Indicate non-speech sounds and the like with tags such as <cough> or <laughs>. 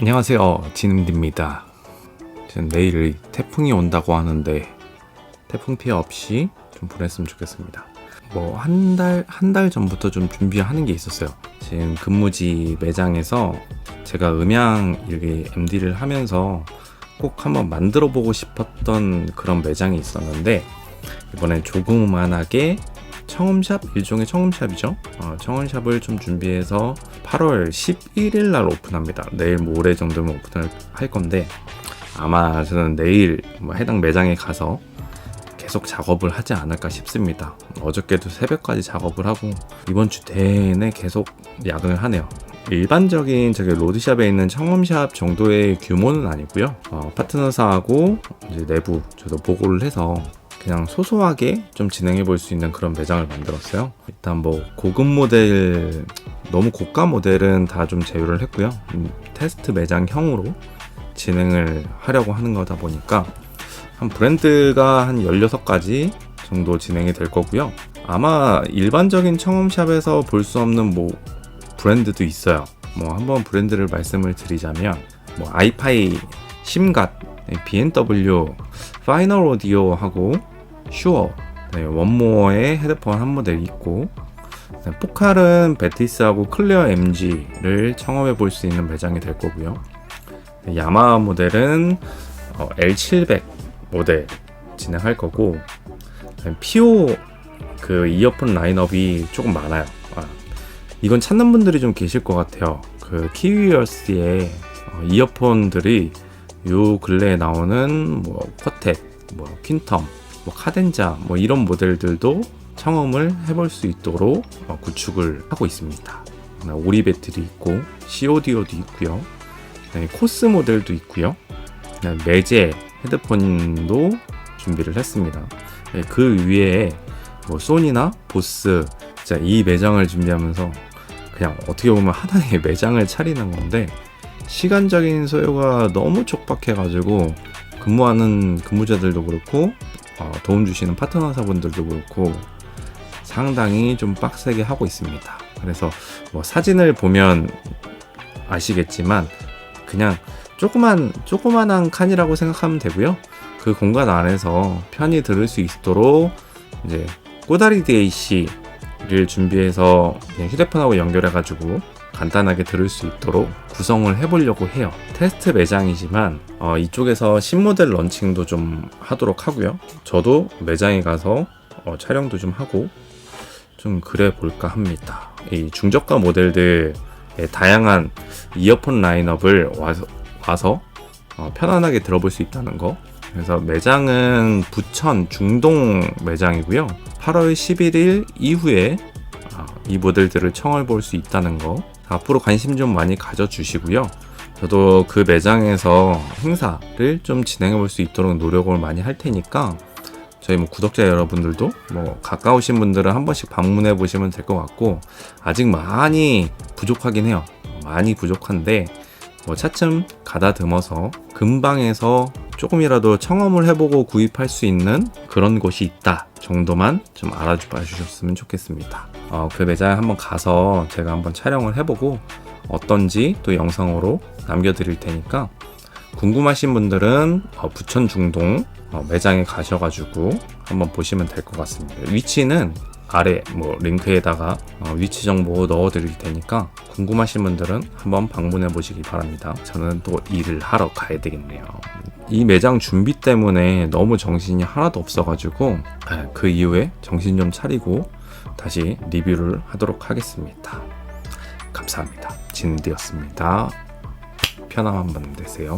안녕하세요. 진음디입니다. 지금 내일 태풍이 온다고 하는데 태풍 피해 없이 좀 보냈으면 좋겠습니다. 뭐 한 달 한 달 전부터 좀 준비하는 게 있었어요. 지금 근무지 매장에서 제가 음향 일기 MD를 하면서 꼭 한번 만들어 보고 싶었던 그런 매장이 있었는데 이번엔 조그만하게 청음샵 일종의 청음샵이죠. 어, 청음샵을 좀 준비해서 8월 11일 날 오픈합니다. 내일 모레 정도면 오픈을 할 건데 아마 저는 내일 뭐 해당 매장에 가서 계속 작업을 하지 않을까 싶습니다. 어저께도 새벽까지 작업을 하고 이번 주 내내 계속 야근을 하네요. 일반적인 저기 로드샵에 있는 청음샵 정도의 규모는 아니고요. 어, 파트너사하고 내부 저도 보고를 해서 그냥 소소하게 좀 진행해 볼 수 있는 그런 매장을 만들었어요. 일단 뭐 고급 모델, 너무 고가 모델은 다 좀 제휴를 했고요. 음, 테스트 매장형으로 진행을 하려고 하는 거다 보니까 한 브랜드가 한 16가지 정도 진행이 될 거고요. 아마 일반적인 청음샵에서 볼 수 없는 뭐 브랜드도 있어요. 뭐 한번 브랜드를 말씀을 드리자면 뭐 아이파이, 심갓, B&W, 파이널 오디오하고 슈어, 네, 원모어의 헤드폰 한 모델 있고 네, 포칼은 베티스하고 클리어 MG를 청험해 볼 수 있는 매장이 될 거고요. 네, 야마하 모델은 어, L700 모델 진행할 거고 네, 피오 그 이어폰 라인업이 조금 많아요. 아, 이건 찾는 분들이 좀 계실 것 같아요. 그 키위어스의 어, 이어폰들이 요 근래에 나오는 뭐 쿼텍, 뭐 퀸텀, 뭐 카덴자 뭐 이런 모델들도 청음을 해볼 수 있도록 어, 구축을 하고 있습니다. 오리 배터리 있고 CODO도 있고요. 코스 모델도 있고요. 매제 헤드폰도 준비를 했습니다. 네, 그 위에 뭐 소니나 보스 이 매장을 준비하면서 그냥 어떻게 보면 하나의 <laughs> 매장을 차리는 건데 시간적인 소요가 너무 촉박해가지고 근무하는 근무자들도 그렇고 어, 도움 주시는 파트너사분들도 그렇고 상당히 좀 빡세게 하고 있습니다. 그래서 뭐 사진을 보면 아시겠지만 그냥 조그만 조그만한 칸이라고 생각하면 되고요. 그 공간 안에서 편히 들을 수 있도록 이제 꼬다리 DAC를 준비해서 휴대폰하고 연결해가지고 간단하게 들을 수 있도록 구성을 해보려고 해요. 테스트 매장이지만 어, 이쪽에서 신모델 런칭도 좀 하도록 하고요. 저도 매장에 가서 어, 촬영도 좀 하고 좀 그래 볼까 합니다. 이 중저가 모델들의 다양한 이어폰 라인업을 와서, 와서 어, 편안하게 들어볼 수 있다는 거. 그래서 매장은 부천 중동 매장이고요. 8월 11일 이후에 아, 이 모델들을 청을 볼수 있다는 거. 앞으로 관심 좀 많이 가져주시고요. 저도 그 매장에서 행사를 좀 진행해 볼 수 있도록 노력을 많이 할 테니까 저희 뭐 구독자 여러분들도 뭐 가까우신 분들은 한 번씩 방문해 보시면 될 것 같고 아직 많이 부족하긴 해요. 많이 부족한데 뭐 차츰 가다듬어서 근방에서 조금이라도 청험을 해보고 구입할 수 있는 그런 곳이 있다 정도만 좀 알아봐 주셨으면 좋겠습니다. 어, 그 매장에 한번 가서 제가 한번 촬영을 해보고 어떤지 또 영상으로 남겨드릴 테니까 궁금하신 분들은 어, 부천 중동 어, 매장에 가셔가지고 한번 보시면 될 것 같습니다. 위치는 아래 뭐 링크에다가 어, 위치 정보 넣어 드릴 테니까 궁금하신 분들은 한번 방문해 보시기 바랍니다. 저는 또 일을 하러 가야 되겠네요. 이 매장 준비 때문에 너무 정신이 하나도 없어가지고 아, 그 이후에 정신 좀 차리고 다시 리뷰를 하도록 하겠습니다. 감사합니다. 진디였습니다. 편안한 밤 되세요.